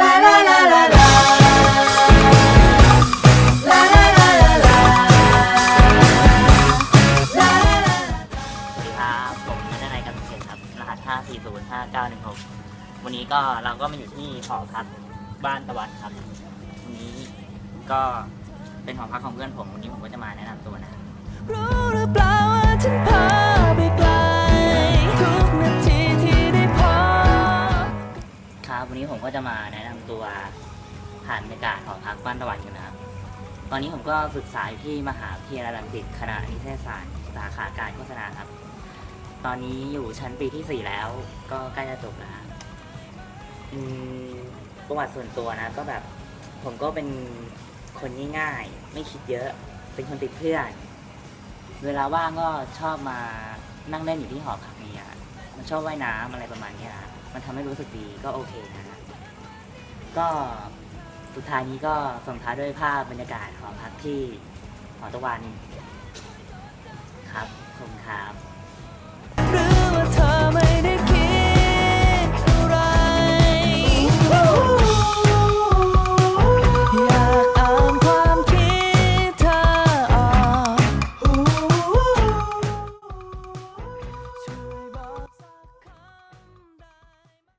La la la la la. La la la la la. La la la la. สวัสดีครับ ผมนัทนายกำเนิดครับ รหัส 5405916วันนี้ก็เราก็มาอยู่ที่หอพักบ้านตะวันครับ วันนี้ก็เป็นหอพักของเพื่อนผม วันนี้ผมก็จะมาแนะนำตัวนะรู้หรือเปล่าว่าฉันพ วันนี้ผมก็จะมาแนะนำตัวผ่านบรรยากาศหองพักบ้านตะวันกันนะครับ ตอนนี้ผมก็ศึกษาอยู่ที่มหาวิทยาลัยรังสิตคณะนิเทศศาสตร์สาขาการโฆษณาครับ ตอนนี้อยู่ชั้นปีที่ 4 แล้ว ก็ใกล้จะจบแล้วประวัติส่วนตัวนะ ก็แบบผมก็เป็นคนง่ายๆ ไม่คิดเยอะ เป็นคนติดเพื่อน เวลาว่างก็ชอบมานั่งเล่นอยู่ที่หอพักนี้อะมันชอบว่ายน้ำอะไรประมาณนี้ยอะ มันทำให้รู้สึกดีก็โอเคนะก็สุดท้ายนี้ก็ส่งท้ายด้วยภาพบรรยากาศหอพักที่หอตะวันครับขอบคุณครับ